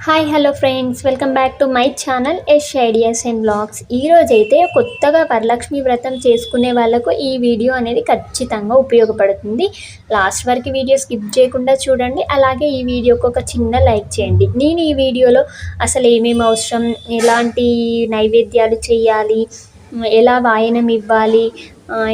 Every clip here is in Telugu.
Hi hello friends welcome back to my channel S ideas and blogs ఈరోజైతే కొత్తగా వరలక్ష్మి వ్రతం చేసుకునే వాళ్ళకు ఈ వీడియో అనేది ఖచ్చితంగా ఉపయోగపడుతుంది. లాస్ట్ వరకు వీడియో స్కిప్ చేయకుండా చూడండి. అలాగే ఈ వీడియోకి ఒక చిన్న లైక్ చేయండి. నేను ఈ వీడియోలో అసలు ఏమేమి అవసరం ఎలాంటి నైవేద్యాలు చేయాలి ఎలా వాయనం ఇవ్వాలి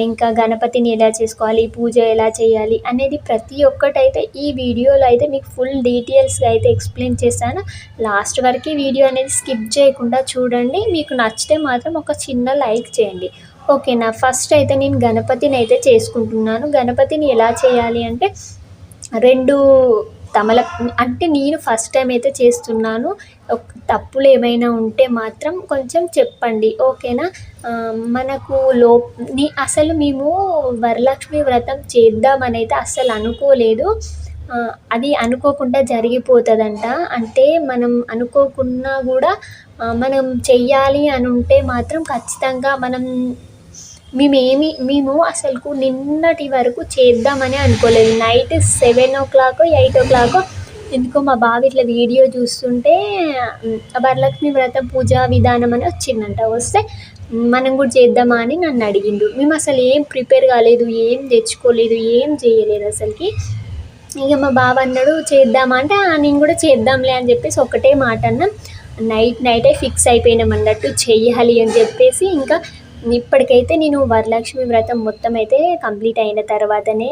ఇంకా గణపతిని ఎలా చేసుకోవాలి పూజ ఎలా చేయాలి అనేది ప్రతి ఒక్కటైతే ఈ వీడియోలో అయితే మీకు ఫుల్ డీటెయిల్స్గా అయితే ఎక్స్ప్లెయిన్ చేశాను. లాస్ట్ వరకు వీడియో అనేది స్కిప్ చేయకుండా చూడండి. మీకు నచ్చితే మాత్రం ఒక చిన్న లైక్ చేయండి. ఓకేనా? ఫస్ట్ అయితే నేను గణపతిని అయితే చేసుకుంటున్నాను. గణపతిని ఎలా చేయాలి అంటే రెండు తమల అంటే నేను ఫస్ట్ టైం అయితే చేస్తున్నాను. తప్పులు ఏమైనా ఉంటే మాత్రం కొంచెం చెప్పండి ఓకేనా? మనకు లో అసలు మేము వరలక్ష్మి వ్రతం చేద్దామని అయితే అస్సలు అనుకోలేదు అది అనుకోకుండా జరిగిపోతుందంట. అంటే మనం అనుకోకున్నా కూడా మనం చెయ్యాలి అని ఉంటే మాత్రం ఖచ్చితంగా మనం మేమేమి మేము అసలుకు నిన్నటి వరకు చేద్దామని అనుకోలేదు. Night seven o'clock eight o'clock ఎందుకో మా బావ ఇట్లా వీడియో చూస్తుంటే వరలక్ష్మి వ్రతం పూజా విధానం అని వచ్చిందంట. వస్తే మనం కూడా చేద్దామా అని నన్ను అడిగిండు. మేము అసలు ఏం ప్రిపేర్ కాలేదు ఏం తెచ్చుకోలేదు ఏం చేయలేదు అసలుకి. ఇక మా బావ అన్నాడు చేద్దామా? అంటే నేను కూడా చేద్దాంలే అని చెప్పేసి ఒకటే మాట అన్నా. నైట్ నైటే ఫిక్స్ అయిపోయినాం అన్నట్టు చెయ్యాలి అని చెప్పేసి ఇంకా ఇప్పటికైతే నేను వరలక్ష్మి వ్రతం మొత్తం అయితే కంప్లీట్ అయిన తర్వాతనే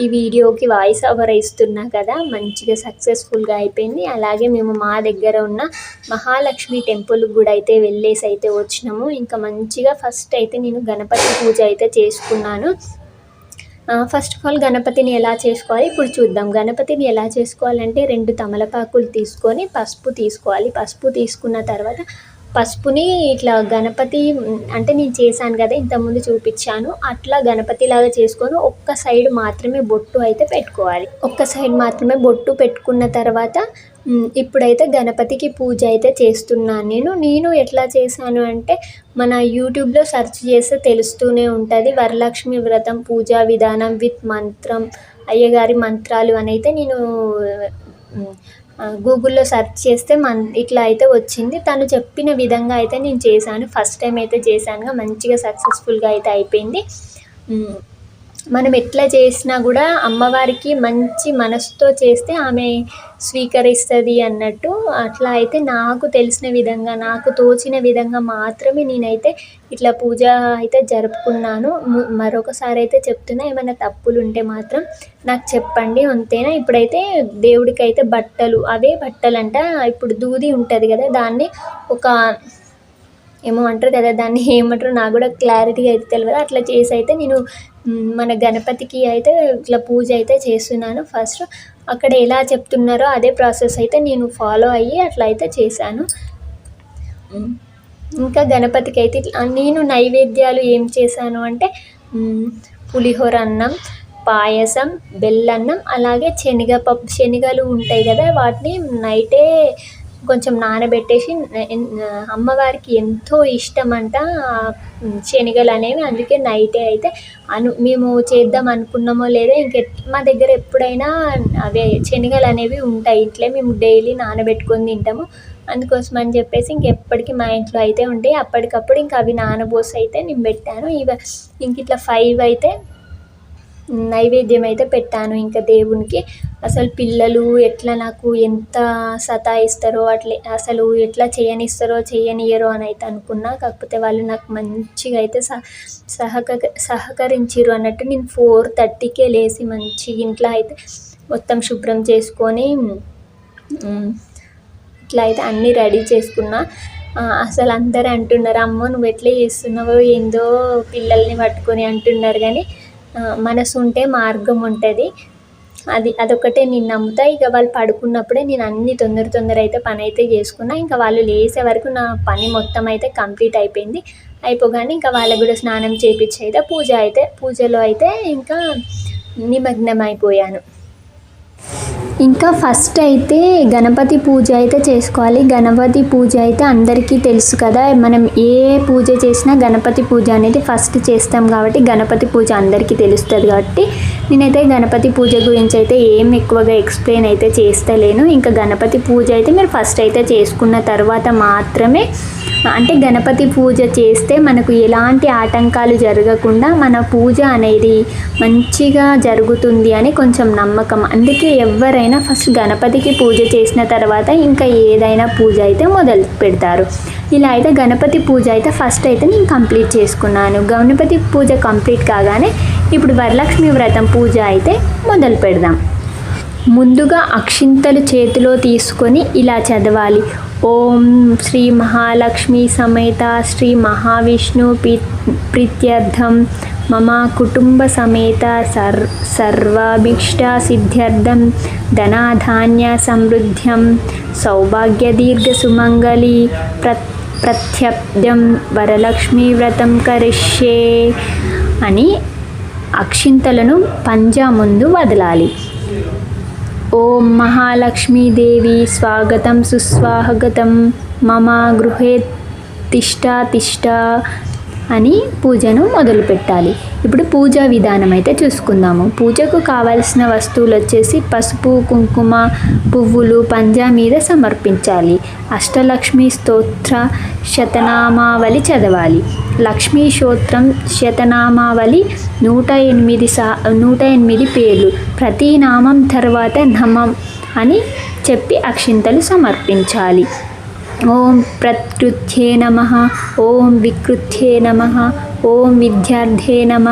ఈ వీడియోకి వాయిస్ ఓవర్ ఇస్తున్నా కదా మంచిగా సక్సెస్ఫుల్గా అయిపోయింది. అలాగే మేము మా దగ్గర ఉన్న మహాలక్ష్మి టెంపుల్ కూడా అయితే వెళ్ళేసి అయితే వచ్చినాము. ఇంకా మంచిగా ఫస్ట్ అయితే నేను గణపతి పూజ అయితే చేసుకున్నాను. ఫస్ట్ ఆఫ్ ఆల్ గణపతిని ఎలా చేసుకోవాలి? ఇప్పుడు చూద్దాం. గణపతిని ఎలా చేసుకోవాలంటే రెండు తమలపాకులు తీసుకొని పసుపు తీసుకోవాలి. పసుపు తీసుకున్న తర్వాత పసుపుని ఇట్లా గణపతి అంటే నేను చేశాను కదా ఇంతకుముందు చూపించాను. అట్లా గణపతిలాగా చేసుకొని ఒక్క సైడ్ మాత్రమే బొట్టు అయితే పెట్టుకోవాలి. ఒక్క సైడ్ మాత్రమే బొట్టు పెట్టుకున్న తర్వాత ఇప్పుడైతే గణపతికి పూజ అయితే చేస్తున్నాను నేను. నేను ఎట్లా చేశాను అంటే మన యూట్యూబ్లో సెర్చ్ చేస్తే తెలుస్తూనే ఉంటుంది వరలక్ష్మి వ్రతం పూజా విధానం విత్ మంత్రం అయ్యగారి మంత్రాలు అని అయితే నేను గూగుల్లో సెర్చ్ చేస్తే మన్ ఇట్లా అయితే వచ్చింది. తను చెప్పిన విధంగా అయితే నేను చేశాను. ఫస్ట్ టైం అయితే చేశానుగా మంచిగా సక్సెస్ఫుల్గా అయితే అయిపోయింది. మనం ఎట్లా చేసినా కూడా అమ్మవారికి మంచి మనసుతో చేస్తే ఆమె స్వీకరిస్తుంది అన్నట్టు. అట్లా అయితే నాకు తెలిసిన విధంగా నాకు తోచిన విధంగా మాత్రమే నేనైతే ఇట్లా పూజ అయితే జరుపుకున్నాను. మరొకసారి అయితే చెప్తున్నా ఏమైనా తప్పులు ఉంటే మాత్రం నాకు చెప్పండి. అంతేనా? ఇప్పుడైతే దేవుడికి అయితే బట్టలు అవే బట్టలు అంట ఇప్పుడు దూది ఉంటుంది కదా దాన్ని ఒక ఏమో అంటారు కదా దాన్ని ఏమంటారు నాకు కూడా క్లారిటీగా అయితే తెలియదు అట్లా చేసి అయితే నేను మన గణపతికి అయితే ఇట్లా పూజ అయితే చేస్తున్నాను. ఫస్ట్ అక్కడ ఎలా చెప్తున్నారో అదే ప్రాసెస్ అయితే నేను ఫాలో అయ్యి అట్లా అయితే చేశాను. ఇంకా గణపతికి అయితే నేను నైవేద్యాలు ఏం చేశాను అంటే పులిహోర అన్నం పాయసం బెల్లన్నం అలాగే శనగపప్పు శనగలు ఉంటాయి కదా వాటిని నైటే కొంచెం నానబెట్టేసి అమ్మవారికి ఎంతో ఇష్టం అంట శనగలు అనేవి. అందుకే నైటే అయితే అను మేము చేద్దాం అనుకున్నామో లేదో ఇంక మా దగ్గర ఎప్పుడైనా అవే శనగలు అనేవి ఉంటాయి. ఇట్లే మేము డైలీ నానబెట్టుకొని తింటాము. అందుకోసం అని చెప్పేసి ఇంకెప్పటికీ మా ఇంట్లో అయితే ఉంటాయి. అప్పటికప్పుడు ఇంక అవి నానబోసి అయితే నేను పెట్టాను. ఇవ ఇంక ఇట్లా ఫైవ్ అయితే నైవేద్యం అయితే పెట్టాను. ఇంకా దేవునికి. అసలు పిల్లలు ఎట్లా నాకు ఎంత సతాయిస్తారో అట్లే అసలు ఎట్లా చేయనిస్తారో చేయనియరో అని అయితే అనుకున్నా. కాకపోతే వాళ్ళు నాకు మంచిగా అయితే సహ సహక సహకరించారు అన్నట్టు నేను ఫోర్ థర్టీకే లేచి మంచిగా ఇంట్లో అయితే మొత్తం శుభ్రం చేసుకొని ఇట్లా అయితే అన్నీ రెడీ చేసుకున్నా. అసలు అందరూ అంటున్నారు అమ్మ నువ్వు ఎట్లా చేస్తున్నావో ఏందో పిల్లల్ని పట్టుకొని అంటున్నారు కానీ మనసు ఉంటే మార్గం ఉంటుంది. అది అదొకటే నేను నమ్ముతా. ఇక వాళ్ళు పడుకున్నప్పుడే నేను అన్ని తొందర తొందర అయితే పని అయితే చేసుకున్నా. ఇంకా వాళ్ళు లేసే వరకు నా పని మొత్తం అయితే కంప్లీట్ అయిపోయింది. అయిపోగానే ఇంకా వాళ్ళకి కూడా స్నానం చేపించి అయితే పూజ అయితే పూజలో అయితే ఇంకా నిమగ్నం అయిపోయాను ఇంకా ఫస్ట్ అయితే గణపతి పూజ అయితే చేసుకోవాలి. గణపతి పూజ అయితే అందరికీ తెలుసు కదా. మనం ఏ పూజ చేసినా గణపతి పూజ అనేది ఫస్ట్ చేస్తాం కాబట్టి గణపతి పూజ అందరికీ తెలుస్తుంది కాబట్టి నేనైతే గణపతి పూజ గురించి అయితే ఏం ఎక్కువగా ఎక్స్ప్లెయిన్ అయితే చేస్తలేను. ఇంకా గణపతి పూజ అయితే మీరు ఫస్ట్ అయితే చేసుకున్న తర్వాత మాత్రమే అంటే గణపతి పూజ చేస్తే మనకు ఎలాంటి ఆటంకాలు జరగకుండా మన పూజ అనేది మంచిగా జరుగుతుంది అని కొంచెం నమ్మకం. అందుకే ఎవరైనా ఫస్ట్ గణపతికి పూజ చేసిన తర్వాత ఇంకా ఏదైనా పూజ అయితే మొదలు పెడతారు. ఇలా అయితే గణపతి పూజ అయితే ఫస్ట్ అయితే నేను కంప్లీట్ చేసుకున్నాను. గణపతి పూజ కంప్లీట్ కాగానే ఇప్పుడు వరలక్ష్మి వ్రతం పూజ అయితే మొదలు పెడదాం. ముందుగా అక్షింతలు చేతిలో తీసుకొని ఇలా చదవాలి. ఓం శ్రీ మహాలక్ష్మి సమేత శ్రీ మహావిష్ణు ప్రీత్యర్థం. మమ కుటుంబ సమేత సర్ సర్వాభీష్ట సిద్ధ్యర్థం ధనాధాన్య సమృద్ధ్యం సౌభాగ్య దీర్ఘ సుమంగళి ప్ర ప్రత్యబ్దం వరలక్ష్మి వ్రతం కరిష్యే అని అక్షింతలను పంజా ముందు వదలాలి. ఓం మహాలక్ష్మీదేవి స్వాగతం సుస్వాగతం మమ గృహే తిష్ట తిష్ట అని పూజను మొదలుపెట్టాలి. ఇప్పుడు పూజా విధానం అయితే చూసుకుందాము. పూజకు కావలసిన వస్తువులు వచ్చేసి పసుపు కుంకుమ పువ్వులు పంజా మీద సమర్పించాలి. అష్టలక్ష్మి స్తోత్ర శతనామావళి చదవాలి. లక్ష్మీ స్తోత్రం శతనామావళి నూట ఎనిమిది సా నూట ఎనిమిది పేర్లు. ప్రతి నామం తర్వాత నమం అని చెప్పి అక్షింతలు సమర్పించాలి. ఓం ప్రకృత్యే నమ ఓం వికృత్యే నమ ఓం విద్యార్థే నమ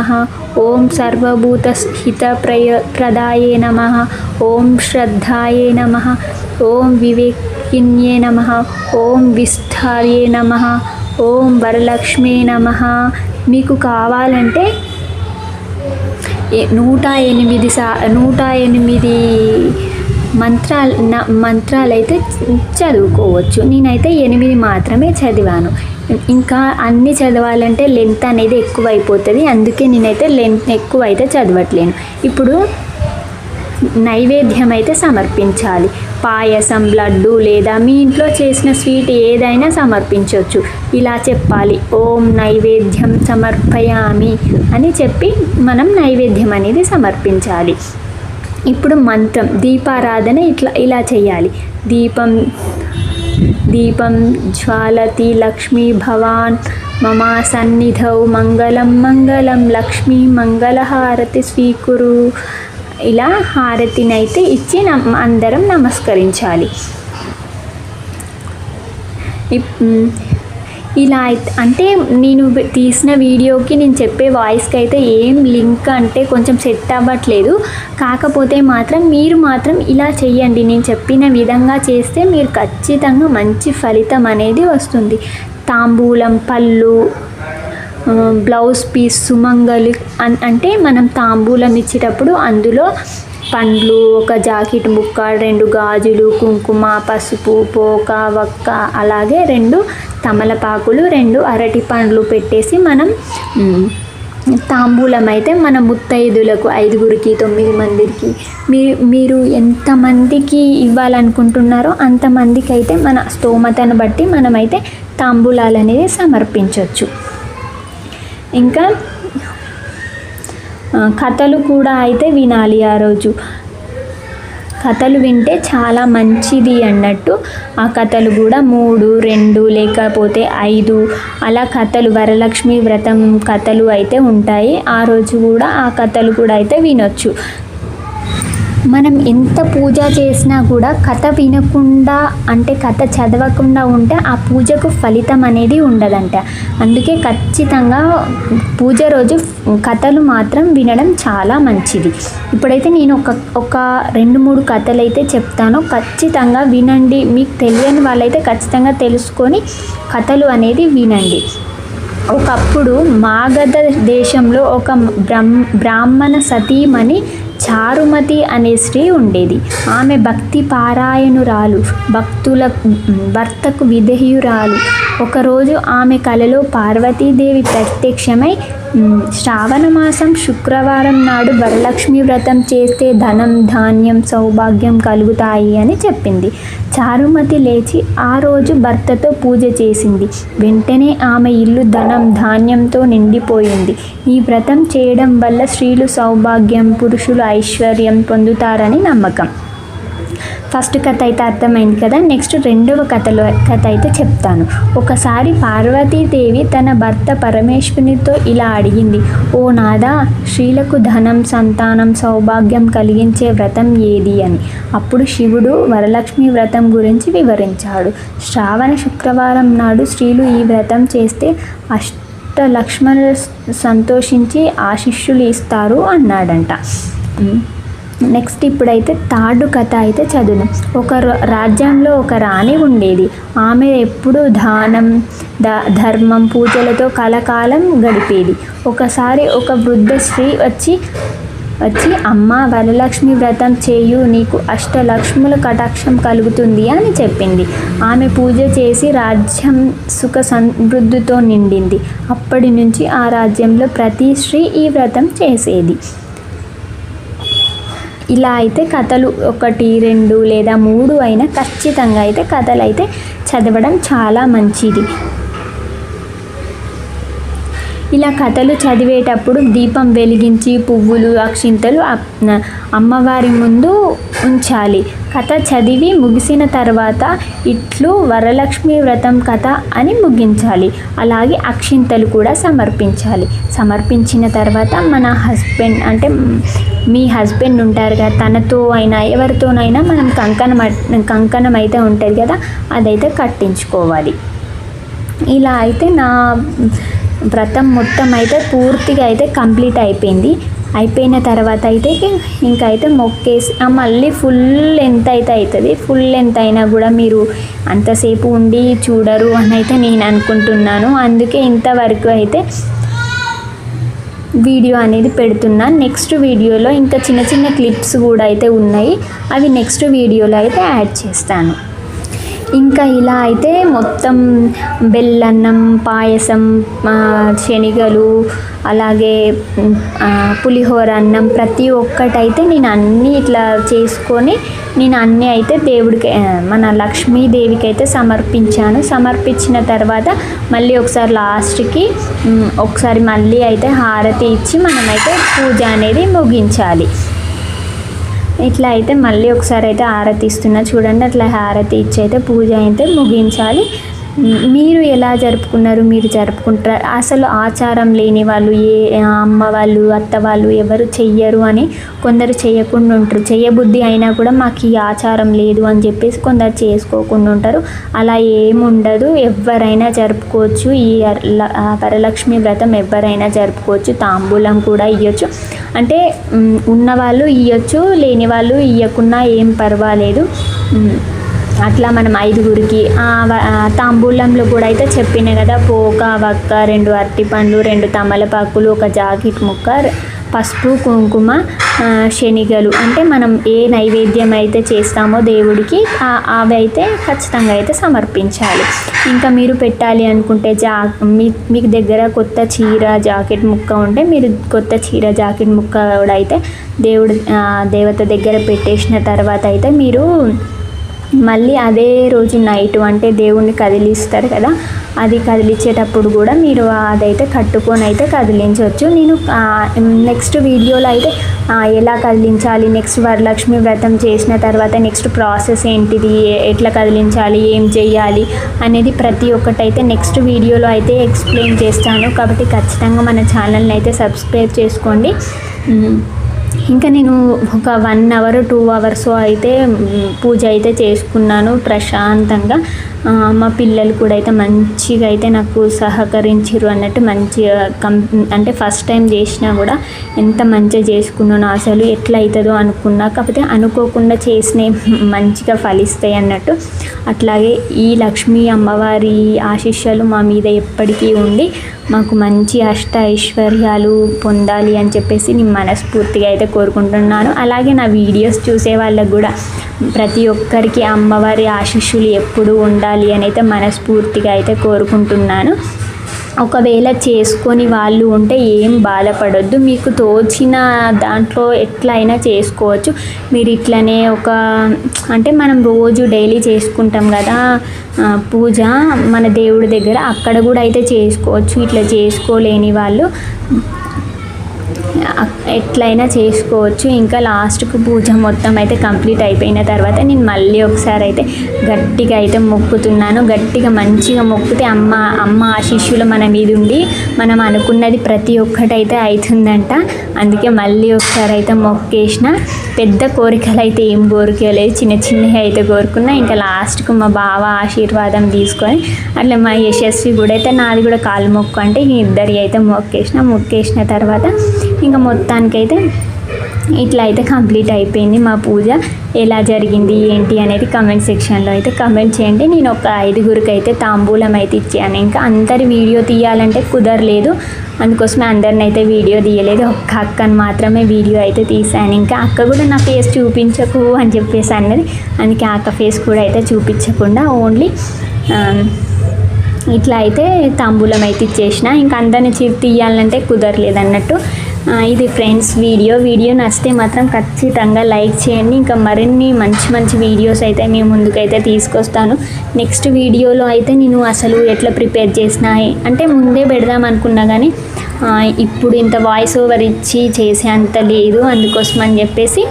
ఓం సర్వభూతస్థిత ప్రయ ప్రదాయే నమ ఓం శ్రద్ధాయే నమ ఓం వివేకిన్యే నమ ఓం విస్తార్యే నమ ఓం వరలక్ష్మే నమ. మీకు కావాలంటే నూట ఎనిమిది సా నూట ఎనిమిది మంత్రాలు నా మంత్రాలు అయితే చదువుకోవచ్చు. నేనైతే ఎనిమిది మాత్రమే చదివాను. ఇంకా అన్నీ చదవాలంటే లెంత్ అనేది ఎక్కువ అయిపోతుంది అందుకే నేనైతే లెంత్ ఎక్కువ అయితే చదవట్లేను. ఇప్పుడు నైవేద్యం అయితే సమర్పించాలి. పాయసం లడ్డు లేదా మీ ఇంట్లో చేసిన స్వీట్ ఏదైనా సమర్పించవచ్చు ఇలా చెప్పాలి. ఓం నైవేద్యం సమర్పయామి అని చెప్పి మనం నైవేద్యం అనేది సమర్పించాలి. ఇప్పుడు మంత్రం దీపారాధన ఇట్లా ఇలా చేయాలి. దీపం దీపం జ్వాలతి లక్ష్మీ భవాన్ మమా సన్నిధౌ మంగళం మంగళం లక్ష్మీ మంగళహారతి స్వీకురు. ఇలా హారతినైతే ఇచ్చి నమ్ అందరం నమస్కరించాలి. ఇప్- ఇలా అయితే అంటే నేను తీసిన వీడియోకి నేను చెప్పే వాయిస్కి అయితే ఏం లింక్ అంటే కొంచెం సెట్ అవ్వట్లేదు. కాకపోతే మాత్రం మీరు మాత్రం ఇలా చెయ్యండి. నేను చెప్పిన విధంగా చేస్తే మీరు ఖచ్చితంగా మంచి ఫలితం అనేది వస్తుంది. తాంబూలం పళ్ళు బ్లౌజ్ పీస్ సుమంగలి అన్- అంటే మనం తాంబూలం ఇచ్చేటప్పుడు అందులో పండ్లు ఒక జాకెట్ ముక్క రెండు గాజులు కుంకుమ పసుపు పోక వక్క అలాగే రెండు తమలపాకులు రెండు అరటి పండ్లు పెట్టేసి మనం తాంబూలం అయితే మన ముత్తైదులకు ఐదుగురికి తొమ్మిది మందికి మీ మీరు ఎంతమందికి ఇవ్వాలనుకుంటున్నారో అంతమందికి అయితే మన స్తోమతను బట్టి మనమైతే తాంబూలాలు అనేది సమర్పించవచ్చు ఇంకా కథలు కూడా అయితే వినాలి ఆ రోజు. కథలు వింటే చాలా మంచిది అన్నట్టు ఆ కథలు కూడా మూడు రెండు లేకపోతే ఐదు అలా కథలు వరలక్ష్మి వ్రతం కథలు అయితే ఉంటాయి. ఆ రోజు కూడా ఆ కథలు కూడా అయితే వినొచ్చు. మనం ఎంత పూజ చేసినా కూడా కథ వినకుండా అంటే కథ చదవకుండా ఉంటే ఆ పూజకు ఫలితం అనేది ఉండదంట. అందుకే ఖచ్చితంగా పూజ రోజు కథలు మాత్రం వినడం చాలా మంచిది. ఇప్పుడైతే నేను ఒక ఒక రెండు మూడు కథలు అయితే చెప్తాను. ఖచ్చితంగా వినండి. మీకు తెలియని వాళ్ళైతే ఖచ్చితంగా తెలుసుకొని కథలు అనేది వినండి. ఒకప్పుడు మాగధ దేశంలో ఒక బ్రహ్మ బ్రాహ్మణ సతీమణి చారుమతి అనే స్త్రీ ఉండేది. ఆమె భక్తి పారాయణురాలు భక్తుల భర్తకు విధేయురాలు. ఒకరోజు ఆమె కలలో పార్వతీదేవి ప్రత్యక్షమై శ్రావణ మాసం శుక్రవారం నాడు వరలక్ష్మి వ్రతం చేస్తే ధనం ధాన్యం సౌభాగ్యం కలుగుతాయి అని చెప్పింది. చారుమతి లేచి ఆ రోజు భర్తతో పూజ చేసింది. వెంటనే ఆమె ఇల్లు ధనం ధాన్యంతో నిండిపోయింది. ఈ వ్రతం చేయడం వల్ల స్త్రీలు సౌభాగ్యం పురుషులు ఐశ్వర్యం పొందుతారని నమ్మకం. ఫస్ట్ కథ అయితే అర్థమైంది కదా నెక్స్ట్ రెండవ కథలో కథ అయితే చెప్తాను. ఒకసారి పార్వతీదేవి తన భర్త పరమేశ్వరునితో ఇలా అడిగింది ఓ నాదా స్త్రీలకు ధనం సంతానం సౌభాగ్యం కలిగించే వ్రతం ఏది అని? అప్పుడు శివుడు వరలక్ష్మి వ్రతం గురించి వివరించాడు. శ్రావణ శుక్రవారం నాడు స్త్రీలు ఈ వ్రతం చేస్తే అష్ట లక్ష్మణులు సంతోషించి ఆశిష్యులు ఇస్తారు అన్నాడంట. నెక్స్ట్ ఇప్పుడైతే థర్డ్ కథ అయితే చదువు ఒక ర- రాజ్యంలో ఒక రాణి ఉండేది. ఆమె ఎప్పుడూ దానం ద ధర్మం పూజలతో కలకాలం గడిపేది. ఒకసారి ఒక వృద్ధ స్త్రీ వచ్చి వచ్చి అమ్మ వరలక్ష్మి వ్రతం చేయు నీకు అష్టలక్ష్ముల కటాక్షం కలుగుతుంది అని చెప్పింది. ఆమె పూజ చేసి రాజ్యం సుఖ సమృద్ధితో నిండింది. అప్పటి నుంచి ఆ రాజ్యంలో ప్రతి స్త్రీ ఈ వ్రతం చేసేది. ఇలా అయితే కథలు ఒకటి రెండు లేదా మూడు అయినా ఖచ్చితంగా అయితే కథలు అయితే చదవడం చాలా మంచిది. ఇలా కథలు చదివేటప్పుడు దీపం వెలిగించి పువ్వులు అక్షింతలు అమ్మవారి ముందు ఉంచాలి. కథ చదివి ముగిసిన తర్వాత ఇట్లు వరలక్ష్మి వ్రతం కథ అని ముగించాలి. అలాగే అక్షింతలు కూడా సమర్పించాలి. సమర్పించిన తర్వాత మన హస్బెండ్ అంటే మీ హస్బెండ్ ఉంటారు కదా తనతో అయినా ఎవరితోనైనా మనం కంకణం కంకణం అయితే ఉంటుంది కదా అదైతే కట్టించుకోవాలి. ఇలా అయితే నా వ్రతం మొత్తం అయితే పూర్తిగా అయితే కంప్లీట్ అయిపోయింది. అయిపోయిన తర్వాత అయితే ఇంకైతే అయితే మొక్కేసి మళ్ళీ ఫుల్ లెంత్ అయితే అవుతుంది ఫుల్ లెంత్ అయినా కూడా మీరు అంతసేపు ఉండి చూడరు అని అయితే నేను అనుకుంటున్నాను. అందుకే ఇంతవరకు అయితే వీడియో అనేది పెడుతున్నాను నెక్స్ట్ వీడియోలో ఇంకా చిన్న చిన్న క్లిప్స్ కూడా అయితే ఉన్నాయి. అవి నెక్స్ట్ వీడియోలో అయితే యాడ్ చేస్తాను. ఇంకా ఇలా అయితే మొత్తం బెల్లన్నం పాయసం శనగలు అలాగే పులిహోర అన్నం ప్రతి ఒక్కటైతే నేను అన్నీ ఇట్లా చేసుకొని నేను అన్నీ అయితే దేవుడికి మన లక్ష్మీదేవికి అయితే సమర్పించాను. సమర్పించిన తర్వాత మళ్ళీ ఒకసారి లాస్ట్కి ఒకసారి మళ్ళీ అయితే హారతి ఇచ్చి మనమైతే పూజ అనేది ముగించాలి. ఇట్లా అయితే మళ్ళీ ఒకసారి అయితే హారతి ఇస్తున్నా. చూడండి అట్లా హారతి ఇచ్చి అయితే పూజ అయితే ముగించాలి. మీరు ఎలా జరుపుకున్నారు మీరు జరుపుకుంటారు? అసలు ఆచారం లేని వాళ్ళు ఏ అమ్మ వాళ్ళు అత్త వాళ్ళు ఎవరు చెయ్యరు అని కొందరు చేయకుండా ఉంటారు. చేయబుద్ధి అయినా కూడా మాకు ఈ ఆచారం లేదు అని చెప్పేసి కొందరు చేసుకోకుండా ఉంటారు. అలా ఏముండదు. ఎవరైనా జరుపుకోవచ్చు. ఈ వరలక్ష్మి వ్రతం ఎవరైనా జరుపుకోవచ్చు. తాంబూలం కూడా ఇవ్వచ్చు అంటే ఉన్నవాళ్ళు ఇవ్వచ్చు లేని వాళ్ళు ఇవ్వకున్నా ఏం పర్వాలేదు. అట్లా మనం ఐదుగురికి ఆ తాంబూలంలో కూడా అయితే చెప్పిన కదా పోక వక్క రెండు అరటి పండ్లు రెండు తమలపాకులు ఒక జాకెట్ ముక్క పసుపు కుంకుమ శనిగలు. అంటే మనం ఏ నైవేద్యం అయితే చేస్తామో దేవుడికి అవి అయితే ఖచ్చితంగా అయితే సమర్పించాలి. ఇంకా మీరు పెట్టాలి అనుకుంటే జా మీ మీకు దగ్గర కొత్త చీర జాకెట్ ముక్క ఉంటే మీరు కొత్త చీర జాకెట్ ముక్క కూడా అయితే దేవుడు దేవత దగ్గర పెట్టేసిన తర్వాత అయితే మీరు మళ్ళీ అదే రోజు నైట్ అంటే దేవుణ్ణి కదిలిస్తారు కదా అది కదిలించేటప్పుడు కూడా మీరు అదైతే కట్టుకొని అయితే కదిలించవచ్చు. నేను నెక్స్ట్ వీడియోలో అయితే ఎలా కదిలించాలి నెక్స్ట్ వరలక్ష్మి వ్రతం చేసిన తర్వాత నెక్స్ట్ ప్రాసెస్ ఏంటిది ఎట్లా కదిలించాలి ఏం చేయాలి అనేది ప్రతి ఒక్కటైతే నెక్స్ట్ వీడియోలో అయితే ఎక్స్ప్లెయిన్ చేస్తాను. కాబట్టి ఖచ్చితంగా మన ఛానల్ని అయితే సబ్స్క్రైబ్ చేసుకోండి. ఇంకా నేను ఒక వన్ అవర్ టూ అవర్స్ అయితే పూజ అయితే చేసుకున్నాను ప్రశాంతంగా. మా పిల్లలు కూడా అయితే మంచిగా అయితే నాకు సహకరించారు అన్నట్టు మంచిగా కం అంటే ఫస్ట్ టైం చేసినా కూడా ఎంత మంచిగా చేసుకున్నానో అసలు ఎట్లా అవుతుందో అనుకున్నా కాకపోతే అనుకోకుండా చేసినవి మంచిగా ఫలిస్తాయి అన్నట్టు. అట్లాగే ఈ లక్ష్మీ అమ్మవారి ఆశీస్సులు మా మీద ఎప్పటికీ ఉండి మాకు మంచి అష్ట ఐశ్వర్యాలు పొందాలి అని చెప్పేసి నేను మనస్ఫూర్తిగా అయితే కోరుకుంటున్నాను. అలాగే నా వీడియోస్ చూసే వాళ్ళకు కూడా ప్రతి ఒక్కరికి అమ్మవారి ఆశీస్సులు ఎప్పుడూ ఉండాలి ఉండాలి అని అయితే మనస్ఫూర్తిగా అయితే కోరుకుంటున్నాను. ఒకవేళ చేసుకొని వాళ్ళు ఉంటే ఏం బాధపడొద్దు. మీకు తోచిన దాంట్లో ఎట్లయినా చేసుకోవచ్చు. మీరు ఇట్లనే ఒక అంటే మనం రోజు డైలీ చేసుకుంటాం కదా పూజ మన దేవుడి దగ్గర అక్కడ కూడా అయితే చేసుకోవచ్చు. ఇట్లా చేసుకోలేని వాళ్ళు ఎట్లయినా చేసుకోవచ్చు. ఇంకా లాస్ట్కు పూజ మొత్తం అయితే కంప్లీట్ అయిపోయిన తర్వాత నేను మళ్ళీ ఒకసారి అయితే గట్టిగా అయితే మొక్కుతున్నాను. గట్టిగా మంచిగా మొక్కితే అమ్మ అమ్మ ఆశిష్యులు మన మీద ఉండి మనం అనుకున్నది ప్రతి ఒక్కటైతే అవుతుందంట అందుకే మళ్ళీ ఒకసారి అయితే మొక్కేసిన. పెద్ద కోరికలు అయితే ఏం కోరికలేదు. చిన్న చిన్నవి అయితే కోరుకున్నా. ఇంకా లాస్ట్కు మా బావ ఆశీర్వాదం తీసుకొని అట్లా మా యశస్వి కూడా అయితే నాది కూడా కాలు మొక్కు అంటే ఇద్దరి అయితే మొక్కేసిన. మొక్కేసిన తర్వాత ఇంకా మొత్తానికైతే ఇట్లా అయితే కంప్లీట్ అయిపోయింది మా పూజ. ఎలా జరిగింది ఏంటి అనేది కమెంట్ సెక్షన్లో అయితే కమెంట్ చేయండి. నేను ఒక ఐదుగురికి అయితే తాంబూలం అయితే ఇచ్చాను. ఇంకా అందరి వీడియో తీయాలంటే కుదరలేదు. అందుకోసమే అందరిని అయితే వీడియో తీయలేదు. ఒక్క అక్కని మాత్రమే వీడియో అయితే తీసాను ఇంకా అక్క కూడా నా ఫేస్ చూపించకు అని చెప్పేసి అన్నది. అందుకే ఆ అక్క ఫేస్ కూడా అయితే చూపించకుండా ఓన్లీ um, ఇట్లా అయితే తాంబూలం అయితే ఇచ్చేసిన. ఇంకా అందరిని చిరు తీయాలంటే కుదరలేదు అన్నట్టు. ఇది ఫ్రెండ్స్ వీడియో. వీడియో నచ్చితే మాత్రం ఖచ్చితంగా లైక్ చేయండి. ఇంకా మరిన్ని మంచి మంచి వీడియోస్ అయితే మీ ముందుకైతే తీసుకొస్తాను. నెక్స్ట్ వీడియోలో అయితే నేను అసలు ఎట్లా ప్రిపేర్ చేసిన అంటే ముందే పెడదాం అనుకున్నా కానీ ఇప్పుడు ఇంత వాయిస్ ఓవర్ ఇచ్చి చేసే అంత లేదు. అందుకోసం అని చెప్పేసి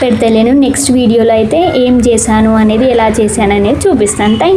పెడతలేను. నెక్స్ట్ వీడియోలో అయితే ఏం చేశాను అనేది ఎలా చేశాను అనేది చూపిస్తాను. థ్యాంక్